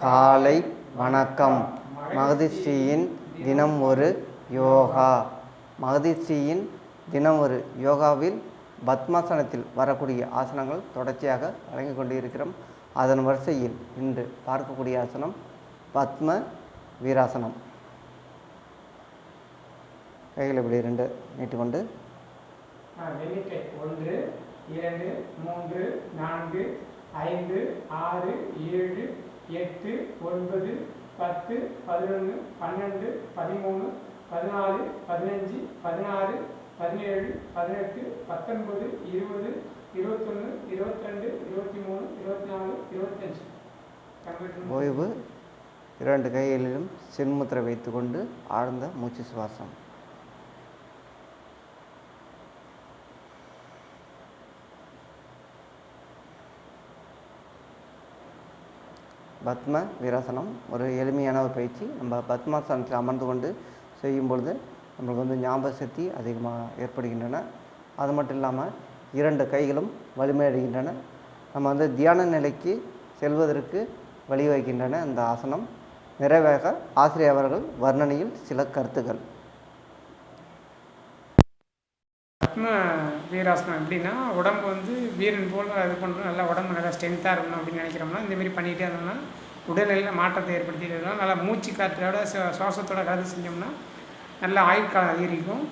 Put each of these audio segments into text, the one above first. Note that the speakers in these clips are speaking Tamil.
காலை வணக்கம். மகதிஸ்ரீயின் தினம் ஒரு யோகா. மகதிஸ்ரீயின் தினம் ஒரு யோகாவில் பத்மாசனத்தில் வரக்கூடிய ஆசனங்கள் தொடர்ச்சியாக வழங்கிக் கொண்டிருக்கிறோம். அதன் வரிசையில் இன்று பார்க்கக்கூடிய ஆசனம் பத்ம வீராசனம். கைகள் இப்படி ரெண்டு நீட்டிக்கொண்டு. ஒன்று இரண்டு மூன்று நான்கு ஐந்து ஆறு ஏழு எட்டு ஒன்பது பத்து பதினொன்று பன்னெண்டு பதிமூணு பதினாலு பதினஞ்சு பதினாறு பதினேழு பதினெட்டு பத்தொன்பது இருபது இருபத்தொன்று இருபத்திரெண்டு இருபத்தி மூணு இருபத்தி நாலு இருபத்தஞ்சு ஓய்வு இரண்டு கைகளிலும் சென்முத்திரை வைத்துக்கொண்டு ஆழ்ந்த மூச்சு சுவாசம். பத்ம வீராசனம் ஒரு எளிமையான ஒரு பயிற்சி. நம்ம பத்மாசனத்தில் அமர்ந்து கொண்டு செய்யும் பொழுது நம்மளுக்கு வந்து ஞாபக சக்தி அதிகமாக ஏற்படுகின்றன. அது மட்டும் இல்லாமல் இரண்டு கைகளும் வலிமையடைகின்றன நம்ம வந்து தியான நிலைக்கு செல்வதற்கு வழிவகுக்கின்றன இந்த ஆசனம். நிறைவாக ஆசிரியர் அவர்கள் வர்ணனையில் சில கருத்துக்கள். பத்ம வீராசனம் எப்படின்னா உடம்பு வந்து வீரன் போல் இது பண்ணுறோம் நல்லா உடம்பு நல்லா ஸ்ட்ரென்த்தாக இருக்கணும் அப்படின்னு நினைக்கிறோம்னா இந்தமாரி பண்ணிகிட்டே இருந்தோம்னா உடல்நிலையில் மாற்றத்தை ஏற்படுத்திட்டு இருந்தோம் நல்லா மூச்சு காற்றோட சுவாசத்தோட கலந்து செஞ்சோம்னா நல்ல ஆயுட்காலம் அதிகரிக்கும்.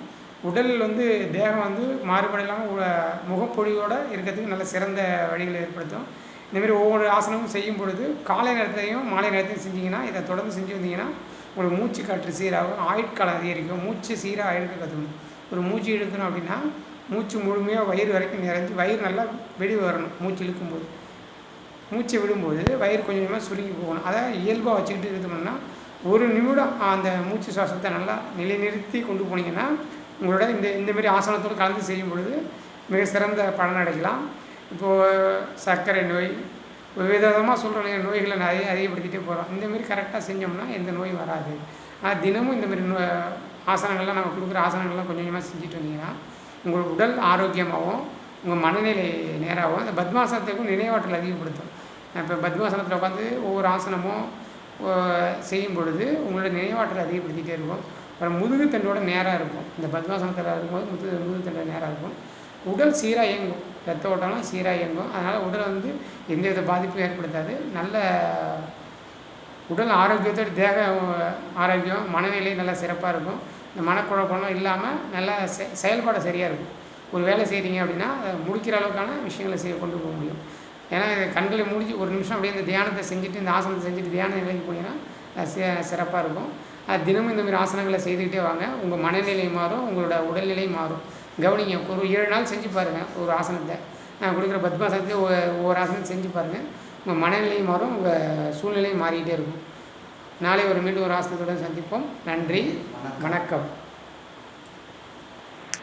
உடல் வந்து தேகம் வந்து மாறுபடில்லாமல் முகப்பொழியோடு இருக்கிறதுக்கு நல்ல சிறந்த வழிகளை ஏற்படுத்தும். இந்தமாரி ஒவ்வொரு ஆசனமும் செய்யும் பொழுது காலை நேரத்துலையும் மாலை நேரத்தையும் செஞ்சீங்கன்னா இதை தொடர்ந்து செஞ்சு வந்தீங்கன்னா உங்களுக்கு மூச்சு காற்று சீராகும் ஆயுட்காலம் அதிகரிக்கும் மூச்சு சீராக இழுக்க கற்றுக்கணும் ஒரு மூச்சு இழுக்கணும் அப்படின்னா மூச்சு முழுமையாக வயிறு வரைக்கும் நிறைஞ்சு வயிறு நல்லா வெளியே வரணும் மூச்சு இழுக்கும்போது. மூச்சை விடும்போது வயிறு கொஞ்சம் கொஞ்சமாக சுருங்கி போகணும். அதை இயல்பாக வச்சுக்கிட்டு இருந்தோம்னா ஒரு நிமிடம் அந்த மூச்சு சுவாசத்தை நல்லா நிலைநிறுத்தி கொண்டு போனீங்கன்னா உங்களோட இந்த இந்தமாரி ஆசனத்தோடு கலந்து செய்யும் பொழுது மிக சிறந்த பலன் அடைக்கலாம் இப்போது சர்க்கரை நோய் விதவிதமாக சொல்கிற நோய்களை நிறைய அதிகப்படுத்திகிட்டே போகிறோம் இந்தமாரி கரெக்டாக செஞ்சோம்னா எந்த நோயும் வராது. ஆனால் தினமும் இந்தமாரி நோ ஆசனங்கள்லாம் நாங்கள் கொடுக்குற ஆசனங்கள்லாம் கொஞ்சம் கொஞ்சமாக செஞ்சுட்டு வந்தீங்கன்னா உங்கள் உடல் ஆரோக்கியமாகவும் உங்கள் மனநிலை நேராகவும் அந்த பத்மாசனத்துக்கும் நினைவாற்றல் அதிகப்படுத்தும். இப்போ பத்மாசனத்தில் உட்காந்து ஒவ்வொரு ஆசனமும் செய்யும் பொழுது உங்களோட நினைவாற்றல் அதிகப்படுத்திகிட்டே இருக்கும். அப்புறம் முதுகுத்தண்டோட நேராக இருக்கும். இந்த பத்மாசனத்தில் இருக்கும்போது முது முதுகுத்தண்டை நேராக இருக்கும். உடல் சீராக இயங்கும். ரத்த ஓட்டம்லாம் சீராக இயங்கும். அதனால் உடல் வந்து எந்தவித பாதிப்பும் ஏற்படுத்தாது. நல்ல உடல் ஆரோக்கியத்தோடு தேக ஆரோக்கியம் மனநிலை நல்லா சிறப்பாக இருக்கும். இந்த மனக்குழப்பம்லாம் இல்லாமல் நல்லா செ செயல்பாடு சரியாக இருக்கும். ஒரு வேலை செய்கிறீங்க அப்படின்னா அதை முடிக்கிற அளவுக்கான விஷயங்களை செய்ய கொண்டு போக முடியும். ஏன்னா கண்களை முடிஞ்சு ஒரு நிமிஷம் அப்படியே இந்த தியானத்தை செஞ்சுட்டு இந்த ஆசனத்தை செஞ்சுட்டு தியான நிலைக்கு போனீங்கன்னா அது சி சிறப்பாக இருக்கும். அது தினமும் இந்தமாரி ஆசனங்களை செய்துக்கிட்டே வாங்க. உங்கள் மனநிலை மாறும் உங்களோட உடல்நிலை மாறும். கவனிங்க ஒரு ஏழு நாள் செஞ்சு பாருங்கள் ஒரு ஆசனத்தை. நான் கொடுக்குற பத்மாசனத்தை ஒ- ஒவ்வொரு ஆசனம் செஞ்சு பாருங்கள் உங்கள் மனநிலையும் மாறும் உங்கள் சூழ்நிலையும் மாறிக்கிட்டே இருக்கும். நாளை ஒரு மீண்டும் ஒரு ஆசனத்துடன் சந்திப்போம். நன்றி. வணக்கம்.